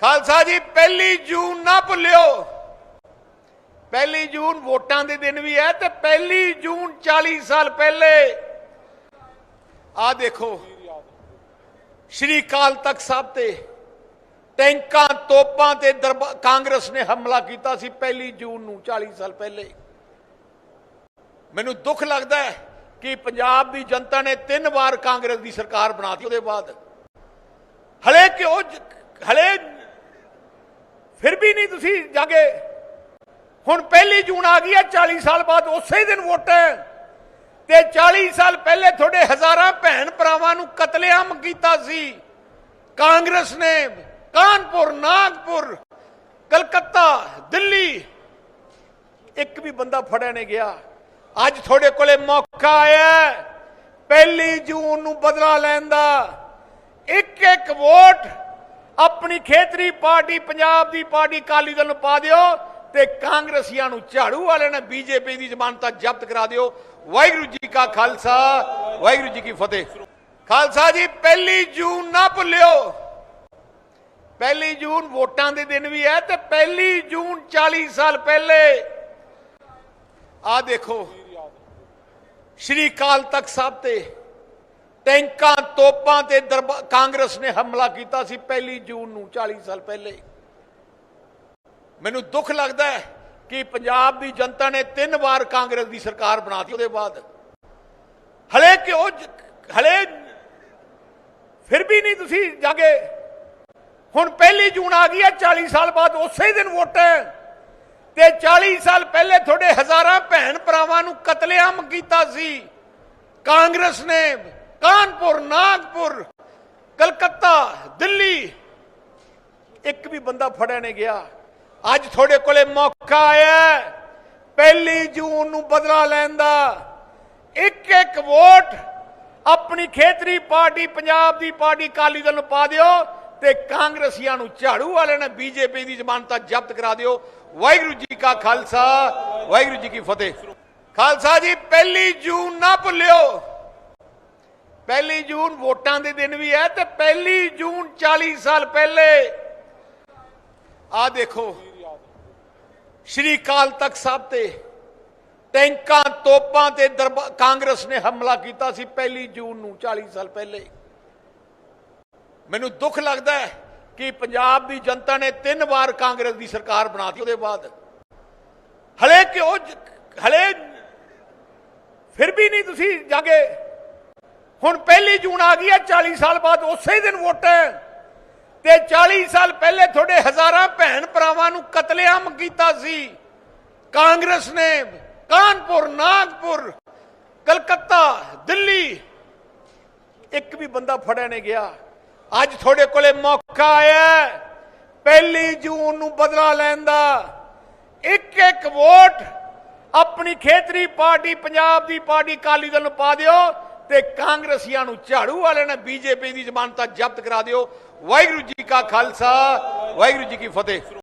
ਖਾਲਸਾ ਜੀ, ਪਹਿਲੀ ਜੂਨ ਨਾ ਭੁੱਲਿਓ। ਪਹਿਲੀ ਜੂਨ ਵੋਟਾਂ ਦੇ ਦਿਨ ਵੀ ਹੈ ਤੇ ਪਹਿਲੀ ਜੂਨ 40 ਸਾਲ ਪਹਿਲੇ। ਆ ਦੇਖੋ, ਸ਼੍ਰੀ ਕਾਲ ਤਖਤ ਸਾਹਿਬ ਤੇ ਟੈਂਕਾਂ, ਤੋਪਾਂ ਤੇ ਦਰਬਾ- ਕਾਂਗਰਸ ਨੇ ਹਮਲਾ ਕੀਤਾ ਸੀ ਪਹਿਲੀ ਜੂਨ ਨੂੰ 40 ਸਾਲ ਪਹਿਲੇ। ਮੈਨੂੰ ਦੁੱਖ ਲੱਗਦਾ ਹੈ ਕਿ ਪੰਜਾਬ ਦੀ ਜਨਤਾ ਨੇ ਤਿੰਨ ਵਾਰ ਕਾਂਗਰਸ ਦੀ ਸਰਕਾਰ ਬਣਾਤੀ ਉਹਦੇ ਬਾਅਦ। ਹਲੇ ਕਿਉਂ ਜ- ਹਲੇ ਫਿਰ ਵੀ ਨਹੀਂ ਤੁਸੀਂ ਜਾਗੇ। ਹੁਣ ਪਹਿਲੀ ਜੂਨ ਆ ਗਈ ਹੈ 40 ਸਾਲ ਬਾਅਦ ਉਸੇ ਦਿਨ ਵੋਟਾਂ ਤੇ 40 ਸਾਲ ਪਹਿਲੇ ਤੁਹਾਡੇ ਹਜ਼ਾਰਾਂ ਭੈਣ ਭਰਾਵਾਂ ਨੂੰ ਕਤਲੇਆਮ ਕੀਤਾ ਸੀ। ਕਾਂਗਰਸ ਨੇ ਕਾਨਪੁਰ, ਨਾਗਪੁਰ, ਕਲਕੱਤਾ, ਦਿੱਲੀ, ਇੱਕ ਵੀ ਬੰਦਾ ਫੜਿਆ ਨਹੀਂ ਗਿਆ। ਅੱਜ ਤੁਹਾਡੇ ਕੋਲੇ ਮੌਕਾ ਆਇਆ ਪਹਿਲੀ ਜੂਨ ਨੂੰ ਬਦਲਾ ਲੈਣ ਦਾ। ਇੱਕ ਇੱਕ ਵੋਟ ਆਪਣੀ ਖੇਤਰੀ ਪਾਰਟੀ, ਪੰਜਾਬ ਦੀ ਪਾਰਟੀ ਕਾਲੀ ਦਲ ਨੂੰ ਪਾ ਦਿਓ ਤੇ ਕਾਂਗਰਸੀਆਂ ਨੂੰ ਝਾੜੂ ਵਾਲਿਆਂ ਨੇ ਬੀਜੇਪੀ ਦੀ ਜ਼ਮਾਨਤਾਂ ਜ਼ਬਤ ਕਰਾ ਦਿਓ। ਵਾਹਿਗੁਰੂ ਜੀ ਕਾ ਖਾਲਸਾ, ਵਾਹਿਗੁਰੂ ਜੀ ਕੀ ਫਤਿਹ। ਖਾਲਸਾ ਜੀ, ਪਹਿਲੀ ਜੂਨ ਨਾ ਭੁੱਲਿਓ। ਪਹਿਲੀ ਜੂਨ ਵੋਟਾਂ ਦੇ ਦਿਨ ਵੀ ਹੈ ਤੇ ਪਹਿਲੀ ਜੂਨ 40 ਸਾਲ ਪਹਿਲੇ। ਆ ਦੇਖੋ, ਸ਼੍ਰੀ ਕਾਲ ਤਖਤ ਸਾਹਿਬ ਤੇ ਟੈਂਕਾਂ, ਤੋਪਾਂ ਤੇ ਦਰਬਾ- ਕਾਂਗਰਸ ਨੇ ਹਮਲਾ ਕੀਤਾ ਸੀ ਪਹਿਲੀ ਜੂਨ ਨੂੰ 40 ਸਾਲ ਪਹਿਲੇ। ਮੈਨੂੰ ਦੁੱਖ ਲੱਗਦਾ ਹੈ ਕਿ ਪੰਜਾਬ ਦੀ ਜਨਤਾ ਨੇ ਤਿੰਨ ਵਾਰ ਕਾਂਗਰਸ ਦੀ ਸਰਕਾਰ ਬਣਾਤੀ ਉਹਦੇ ਬਾਅਦ। ਹਲੇ ਕਿਉਂ ਜ- ਹਲੇ ਫਿਰ ਵੀ ਨਹੀਂ ਤੁਸੀਂ ਜਾਗੇ? ਹੁਣ ਪਹਿਲੀ ਜੂਨ ਆ ਗਈ ਹੈ 40 ਸਾਲ ਬਾਅਦ ਉਸੇ ਦਿਨ ਵੋਟਾਂ ਤੇ 40 ਸਾਲ ਪਹਿਲੇ ਤੁਹਾਡੇ ਹਜ਼ਾਰਾਂ ਭੈਣ ਭਰਾਵਾਂ ਨੂੰ ਕਤਲੇਆਮ ਕੀਤਾ ਸੀ। ਕਾਂਗਰਸ ਨੇ ਕਾਨਪੁਰ, ਨਾਗਪੁਰ, ਕਲਕੱਤਾ, ਦਿੱਲੀ। ਇੱਕ ਵੀ ਬੰਦਾ ਫੜਿਆ ਨਹੀਂ ਗਿਆ। ਅੱਜ ਤੁਹਾਡੇ ਕੋਲੇ ਮੌਕਾ ਆਇਆ ਪਹਿਲੀ ਜੂਨ ਨੂੰ ਬਦਲਾ ਲੈਣ ਦਾ। ਇੱਕ ਇੱਕ ਵੋਟ ਆਪਣੀ ਖੇਤਰੀ ਪਾਰਟੀ, ਪੰਜਾਬ ਦੀ ਪਾਰਟੀ ਕਾਲੀ ਦਲ ਨੂੰ ਪਾ ਦਿਓ ਤੇ ਕਾਂਗਰਸੀਆਂ ਨੂੰ ਝਾੜੂ ਵਾਲਿਆਂ ਨੇ ਬੀਜੇਪੀ ਦੀ ਜ਼ਮਾਨਤਾਂ ਜ਼ਬਤ ਕਰਾ ਦਿਓ। ਵਾਹਿਗੁਰੂ ਜੀ ਕਾ ਖਾਲਸਾ, ਵਾਹਿਗੁਰੂ ਜੀ ਕੀ ਫਤਿਹ। ਖਾਲਸਾ ਜੀ, ਪਹਿਲੀ ਜੂਨ ਨਾ ਭੁੱਲਿਓ। ਪਹਿਲੀ ਜੂਨ ਵੋਟਾਂ ਦੇ ਦਿਨ ਵੀ ਹੈ ਤੇ ਪਹਿਲੀ ਜੂਨ 40 ਸਾਲ ਪਹਿਲੇ। ਆ ਦੇਖੋ, ਸ਼੍ਰੀ ਕਾਲ ਤਖਤ ਸਾਹਿਬ ਤੇ ਟੈਂਕਾਂ ਤੋਪਾਂ ਤੇ ਦਰਬਾ- ਕਾਂਗਰਸ ਨੇ ਹਮਲਾ ਕੀਤਾ ਸੀ ਪਹਿਲੀ ਜੂਨ ਨੂੰ 40 ਸਾਲ ਪਹਿਲੇ। ਮੈਨੂੰ ਦੁੱਖ ਲੱਗਦਾ ਹੈ ਕਿ ਪੰਜਾਬ ਦੀ ਜਨਤਾ ਨੇ ਤਿੰਨ ਵਾਰ ਕਾਂਗਰਸ ਦੀ ਸਰਕਾਰ ਬਣਾਤੀ ਉਹਦੇ ਬਾਅਦ। ਹਲੇ ਕਿ ਜ- ਹਲੇ ਫਿਰ ਵੀ ਨਹੀਂ ਤੁਸੀਂ ਜਾਗੇ। ਹੁਣ ਪਹਿਲੀ ਜੂਨ ਆ ਗਈ ਹੈ 40 ਸਾਲ ਬਾਅਦ ਉਸੇ ਦਿਨ ਵੋਟ ਹੈ। ਤੇ 40 ਸਾਲ ਪਹਿਲੇ ਤੁਹਾਡੇ ਹਜ਼ਾਰਾਂ ਭੈਣ ਭਰਾਵਾਂ ਨੂੰ ਕਤਲੇਆਮ ਕੀਤਾ ਸੀ। ਕਾਂਗਰਸ ਨੇ ਕਾਨਪੁਰ, ਨਾਗਪੁਰ, ਕਲਕੱਤਾ, ਦਿੱਲੀ। ਇੱਕ ਵੀ ਬੰਦਾ ਫੜਿਆ ਨਹੀਂ ਗਿਆ। ਅੱਜ ਤੁਹਾਡੇ ਕੋਲੇ ਮੌਕਾ ਆਇਆ ਪਹਿਲੀ ਜੂਨ ਨੂੰ ਬਦਲਾ ਲੈਣ ਦਾ। ਇੱਕ ਇੱਕ ਵੋਟ ਆਪਣੀ ਖੇਤਰੀ ਪਾਰਟੀ, ਪੰਜਾਬ ਦੀ ਪਾਰਟੀ ਕਾਲੀ ਦਲ ਨੂੰ ਪਾ ਦਿਓ। ਤੇ ਕਾਂਗਰਸੀਆਂ ਨੂੰ ਝਾੜੂ ਵਾਲੇ ਨੇ ਬੀਜੇਪੀ ਦੀ ਜ਼ਮਾਨਤਾਂ ਜ਼ਬਤ ਕਰਾ ਦਿਓ। ਵਾਹਿਗੁਰੂ ਜੀ ਕਾ ਖਾਲਸਾ, ਵਾਹਿਗੁਰੂ ਜੀ ਕੀ ਫਤਿਹ।